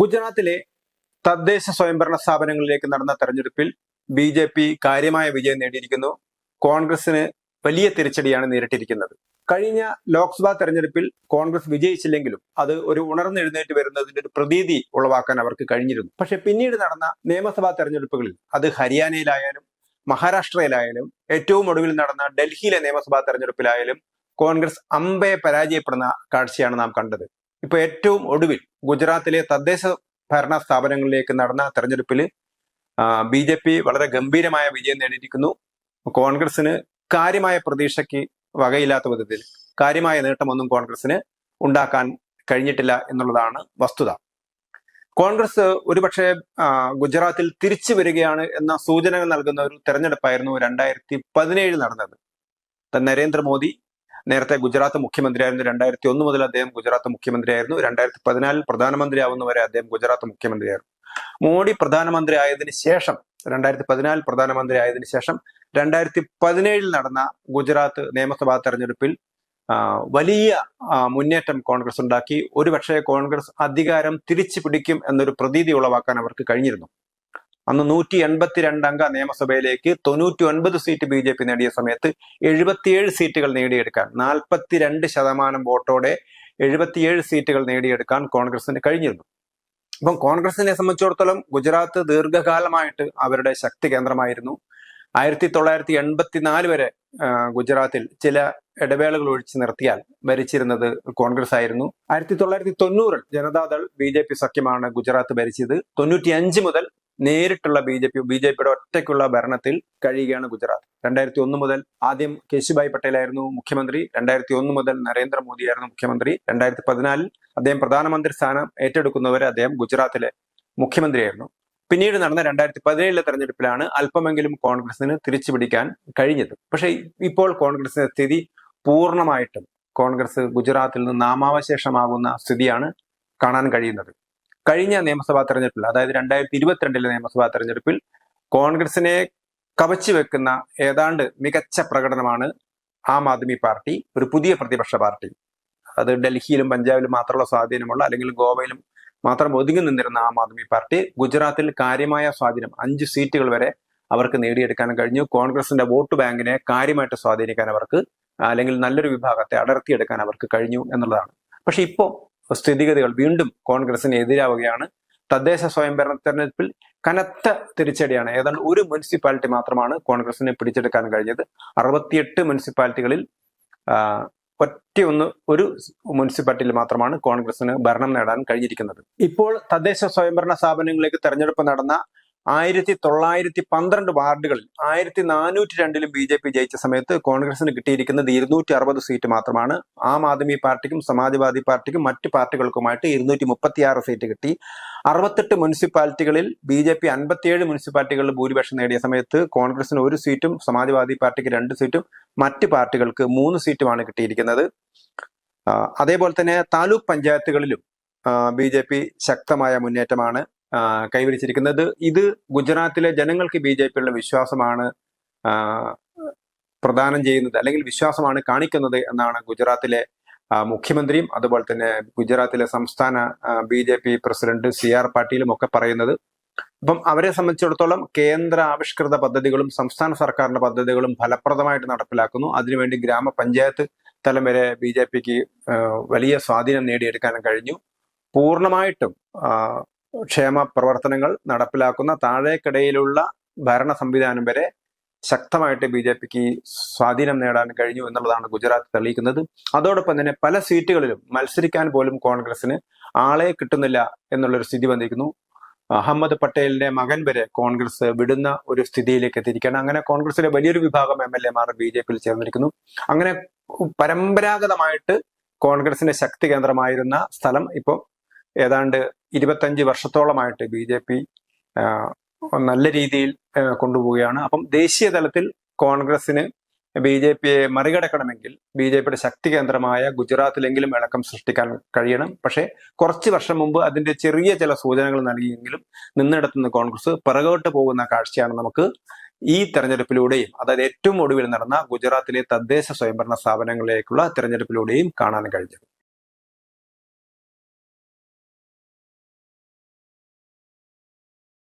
ഗുജറാത്തിലെ തദ്ദേശ സ്വയംഭരണ സ്ഥാപനങ്ങളിലേക്ക് നടന്ന തെരഞ്ഞെടുപ്പിൽ ബി ജെ പി കാര്യമായ വിജയം നേടിയിരിക്കുന്നു. കോൺഗ്രസിന് വലിയ തിരിച്ചടിയാണ് നേരിട്ടിരിക്കുന്നത്. കഴിഞ്ഞ ലോക്സഭാ തെരഞ്ഞെടുപ്പിൽ കോൺഗ്രസ് വിജയിച്ചില്ലെങ്കിലും അത് ഒരു ഉണർന്നെഴുന്നേറ്റ് വരുന്നതിന്റെ ഒരു പ്രതീതി ഉളവാക്കാൻ അവർക്ക് കഴിഞ്ഞിരുന്നു. പക്ഷെ പിന്നീട് നടന്ന നിയമസഭാ തെരഞ്ഞെടുപ്പുകളിൽ അത് ഹരിയാനയിലായാലും മഹാരാഷ്ട്രയിലായാലും ഏറ്റവും ഒടുവിൽ നടന്ന ഡൽഹിയിലെ നിയമസഭാ തെരഞ്ഞെടുപ്പിലായാലും കോൺഗ്രസ് അമ്പയെ പരാജയപ്പെടുന്ന കാഴ്ചയാണ് നാം കണ്ടത്. ഇപ്പൊ ഏറ്റവും ഒടുവിൽ ഗുജറാത്തിലെ തദ്ദേശ ഭരണ സ്ഥാപനങ്ങളിലേക്ക് നടന്ന തെരഞ്ഞെടുപ്പിൽ ബി ജെ പി വളരെ ഗംഭീരമായ വിജയം നേടിയിരിക്കുന്നു. കോൺഗ്രസിന് കാര്യമായ പ്രതീക്ഷയ്ക്ക് വകയില്ലാത്ത വിധത്തിൽ കാര്യമായ നേട്ടമൊന്നും കോൺഗ്രസിന് ഉണ്ടാക്കാൻ കഴിഞ്ഞിട്ടില്ല എന്നുള്ളതാണ് വസ്തുത. കോൺഗ്രസ് ഒരുപക്ഷെ ഗുജറാത്തിൽ തിരിച്ചു വരികയാണ് എന്ന സൂചനകൾ നൽകുന്ന ഒരു തെരഞ്ഞെടുപ്പായിരുന്നു രണ്ടായിരത്തി പതിനേഴ് നടന്നത്. നരേന്ദ്രമോദി നേരത്തെ ഗുജറാത്ത് മുഖ്യമന്ത്രിയായിരുന്നു രണ്ടായിരത്തി ഒന്ന് മുതൽ അദ്ദേഹം ഗുജറാത്ത് മുഖ്യമന്ത്രിയായിരുന്നു. രണ്ടായിരത്തി പതിനാലിൽ പ്രധാനമന്ത്രിയാവുന്നവരെ അദ്ദേഹം ഗുജറാത്ത് മുഖ്യമന്ത്രിയായിരുന്നു. മോഡി പ്രധാനമന്ത്രി ആയതിനു ശേഷം രണ്ടായിരത്തി പതിനാലിൽ പ്രധാനമന്ത്രി ആയതിനു ശേഷം രണ്ടായിരത്തി പതിനേഴിൽ നടന്ന ഗുജറാത്ത് നിയമസഭാ തെരഞ്ഞെടുപ്പിൽ വലിയ മുന്നേറ്റം കോൺഗ്രസ് ഉണ്ടാക്കി. ഒരുപക്ഷെ കോൺഗ്രസ് അധികാരം തിരിച്ചു പിടിക്കും എന്നൊരു പ്രതീതി ഉളവാക്കാൻ അവർക്ക് കഴിഞ്ഞിരുന്നു. അന്ന് നൂറ്റി എൺപത്തിരണ്ട് അംഗ നിയമസഭയിലേക്ക് തൊണ്ണൂറ്റി ഒൻപത് സീറ്റ് ബി ജെ പി നേടിയ സമയത്ത് എഴുപത്തിയേഴ് സീറ്റുകൾ നേടിയെടുക്കാൻ നാൽപ്പത്തിരണ്ട് ശതമാനം വോട്ടോടെ എഴുപത്തിയേഴ് സീറ്റുകൾ നേടിയെടുക്കാൻ കോൺഗ്രസിന് കഴിഞ്ഞിരുന്നു. അപ്പം കോൺഗ്രസിനെ സംബന്ധിച്ചിടത്തോളം ഗുജറാത്ത് ദീർഘകാലമായിട്ട് അവരുടെ ശക്തി കേന്ദ്രമായിരുന്നു. ആയിരത്തി തൊള്ളായിരത്തി എൺപത്തിനാല് വരെ ഗുജറാത്തിൽ ചില ഇടവേളകൾ ഒഴിച്ചു നിർത്തിയാൽ ഭരിച്ചിരുന്നത് കോൺഗ്രസ് ആയിരുന്നു ആയിരത്തി തൊള്ളായിരത്തി തൊണ്ണൂറിൽ Janata Dal B J P സഖ്യമാണ് Gujarat ഭരിച്ചത്. തൊണ്ണൂറ്റി അഞ്ച് മുതൽ നേരിട്ടുള്ള B J P B J പിയുടെ ഒറ്റയ്ക്കുള്ള ഭരണത്തിൽ കഴിയുകയാണ് ഗുജറാത്ത്. രണ്ടായിരത്തി ഒന്ന് മുതൽ ആദ്യം കേശുഭായ് പട്ടേലായിരുന്നു മുഖ്യമന്ത്രി രണ്ടായിരത്തി ഒന്ന് മുതൽ നരേന്ദ്രമോദിയായിരുന്നു മുഖ്യമന്ത്രി രണ്ടായിരത്തി പതിനാലിൽ അദ്ദേഹം പ്രധാനമന്ത്രി സ്ഥാനം ഏറ്റെടുക്കുന്നവരെ അദ്ദേഹം ഗുജറാത്തിലെ മുഖ്യമന്ത്രിയായിരുന്നു. പിന്നീട് നടന്ന രണ്ടായിരത്തി പതിനേഴിലെ തെരഞ്ഞെടുപ്പിലാണ് അല്പമെങ്കിലും കോൺഗ്രസിന് തിരിച്ചു പിടിക്കാൻ കഴിഞ്ഞത്. പക്ഷേ ഇപ്പോൾ കോൺഗ്രസിന്റെ സ്ഥിതി പൂർണമായിട്ടും കോൺഗ്രസ് ഗുജറാത്തിൽ നിന്ന് നാമാവശേഷമാകുന്ന സ്ഥിതിയാണ് കാണാൻ കഴിയുന്നത്. കഴിഞ്ഞ നിയമസഭാ തെരഞ്ഞെടുപ്പിൽ അതായത് രണ്ടായിരത്തി ഇരുപത്തിരണ്ടിലെ നിയമസഭാ തെരഞ്ഞെടുപ്പിൽ കോൺഗ്രസിനെ കവച്ചു വെക്കുന്ന ഏതാണ്ട് മികച്ച പ്രകടനമാണ് ആം ആദ്മി പാർട്ടി ഒരു പുതിയ പ്രതിപക്ഷ പാർട്ടി. അത് ഡൽഹിയിലും പഞ്ചാബിലും മാത്രമുള്ള സ്വാധീനമുള്ള അല്ലെങ്കിൽ ഗോവയിലും മാത്രം ഒതുങ്ങി നിന്നിരുന്ന ആം ആദ്മി പാർട്ടി ഗുജറാത്തിൽ കാര്യമായ സ്വാധീനം അഞ്ച് സീറ്റുകൾ വരെ അവർക്ക് നേടിയെടുക്കാൻ കഴിഞ്ഞു. കോൺഗ്രസിന്റെ വോട്ട് ബാങ്കിനെ കാര്യമായിട്ട് സ്വാധീനിക്കാൻ അവർക്ക് അല്ലെങ്കിൽ നല്ലൊരു വിഭാഗത്തെ അടർത്തിയെടുക്കാൻ അവർക്ക് കഴിഞ്ഞു എന്നുള്ളതാണ്. പക്ഷെ ഇപ്പോൾ സ്ഥിതിഗതികൾ വീണ്ടും കോൺഗ്രസിന് എതിരാവുകയാണ്. തദ്ദേശ സ്വയംഭരണ തെരഞ്ഞെടുപ്പിൽ കനത്ത തിരിച്ചടിയാണ്. ഏതാണ്ട് ഒരു മുനിസിപ്പാലിറ്റി മാത്രമാണ് കോൺഗ്രസിനെ പിടിച്ചെടുക്കാൻ കഴിഞ്ഞത്. അറുപത്തിയെട്ട് മുനിസിപ്പാലിറ്റികളിൽ ഒറ്റ ഒന്ന് ഒരു മുനിസിപ്പാലിറ്റിയിൽ മാത്രമാണ് കോൺഗ്രസിന് ഭരണം നേടാൻ കഴിഞ്ഞിരിക്കുന്നത്. ഇപ്പോൾ തദ്ദേശ സ്വയംഭരണ സ്ഥാപനങ്ങളിലേക്ക് തെരഞ്ഞെടുപ്പ് നടന്ന ആയിരത്തി തൊള്ളായിരത്തി പന്ത്രണ്ട് വാർഡുകളിൽ ആയിരത്തി നാനൂറ്റി രണ്ടിലും ബി ജെ പി ജയിച്ച സമയത്ത് കോൺഗ്രസിന് കിട്ടിയിരിക്കുന്നത് ഇരുന്നൂറ്റി അറുപത് സീറ്റ് മാത്രമാണ്. ആം ആദ്മി പാർട്ടിക്കും സമാജ്വാദി പാർട്ടിക്കും മറ്റ് പാർട്ടികൾക്കുമായിട്ട് ഇരുന്നൂറ്റി മുപ്പത്തിയാറ് സീറ്റ് കിട്ടി. അറുപത്തെട്ട് മുനിസിപ്പാലിറ്റികളിൽ ബി ജെ പി അൻപത്തിയേഴ് മുനിസിപ്പാലിറ്റികളിൽ ഭൂരിപക്ഷം നേടിയ സമയത്ത് കോൺഗ്രസിന് ഒരു സീറ്റും സമാജ്വാദി പാർട്ടിക്ക് രണ്ട് സീറ്റും മറ്റ് പാർട്ടികൾക്ക് മൂന്ന് സീറ്റുമാണ് കിട്ടിയിരിക്കുന്നത്. അതേപോലെ തന്നെ താലൂക്ക് പഞ്ചായത്തുകളിലും ബി ശക്തമായ മുന്നേറ്റമാണ്. കൈവരിച്ചിരിക്കുന്നത്. ഇത് ഗുജറാത്തിലെ ജനങ്ങൾക്ക് ബി ജെ പിയുള്ള വിശ്വാസമാണ് പ്രദാനം ചെയ്യുന്നത് അല്ലെങ്കിൽ വിശ്വാസമാണ് കാണിക്കുന്നത് എന്നാണ് ഗുജറാത്തിലെ മുഖ്യമന്ത്രിയും അതുപോലെ തന്നെ ഗുജറാത്തിലെ സംസ്ഥാന B J P president C R പാട്ടീലും ഒക്കെ പറയുന്നത്. അപ്പം അവരെ സംബന്ധിച്ചിടത്തോളം കേന്ദ്ര ആവിഷ്കൃത പദ്ധതികളും സംസ്ഥാന സർക്കാരിന്റെ പദ്ധതികളും ഫലപ്രദമായിട്ട് നടപ്പിലാക്കുന്നു. അതിനുവേണ്ടി ഗ്രാമപഞ്ചായത്ത് തലം വരെ ബി ജെ പിക്ക് വലിയ സ്വാധീനം നേടിയെടുക്കാനും കഴിഞ്ഞു. പൂർണമായിട്ടും ക്ഷേമ പ്രവർത്തനങ്ങൾ നടപ്പിലാക്കുന്ന താഴേക്കിടയിലുള്ള ഭരണ സംവിധാനം വരെ ശക്തമായിട്ട് ബി ജെ പിക്ക് സ്വാധീനം നേടാൻ കഴിഞ്ഞു എന്നുള്ളതാണ് ഗുജറാത്ത് തെളിയിക്കുന്നത്. അതോടൊപ്പം തന്നെ പല സീറ്റുകളിലും മത്സരിക്കാൻ പോലും കോൺഗ്രസിന് ആളെ കിട്ടുന്നില്ല എന്നുള്ളൊരു സ്ഥിതി വന്നിരിക്കുന്നു. അഹമ്മദ് പട്ടേലിന്റെ മകൻ വരെ കോൺഗ്രസ് വിടുന്ന ഒരു സ്ഥിതിയിലേക്ക് എത്തിയിരിക്കുകയാണ്. അങ്ങനെ കോൺഗ്രസിലെ വലിയൊരു വിഭാഗം എം എൽ എമാർ ബി ജെ പിയിൽ ചേർന്നിരിക്കുന്നു. അങ്ങനെ പരമ്പരാഗതമായിട്ട് കോൺഗ്രസിന്റെ ശക്തി കേന്ദ്രമായിരുന്ന സ്ഥലം ഇപ്പോൾ ഏതാണ്ട് ഇരുപത്തഞ്ച് വർഷത്തോളമായിട്ട് ബി ജെ പി നല്ല രീതിയിൽ കൊണ്ടുപോവുകയാണ്. അപ്പം ദേശീയ തലത്തിൽ കോൺഗ്രസിന് ബി ജെ പിയെ മറികടക്കണമെങ്കിൽ ബി ജെ പിയുടെ ശക്തി കേന്ദ്രമായ ഗുജറാത്തിലെങ്കിലും ഇളക്കം സൃഷ്ടിക്കാൻ കഴിയണം. പക്ഷേ കുറച്ച് വർഷം മുമ്പ് അതിന്റെ ചെറിയ ചില സൂചനകൾ നൽകിയെങ്കിലും നിന്നിടത്തുനിന്ന് കോൺഗ്രസ് പിറകോട്ട് പോകുന്ന കാഴ്ചയാണ് നമുക്ക് ഈ തെരഞ്ഞെടുപ്പിലൂടെയും അതായത് ഏറ്റവും ഒടുവിൽ നടന്ന ഗുജറാത്തിലെ തദ്ദേശ സ്വയംഭരണ സ്ഥാപനങ്ങളിലേക്കുള്ള തെരഞ്ഞെടുപ്പിലൂടെയും കാണാൻ കഴിഞ്ഞത്.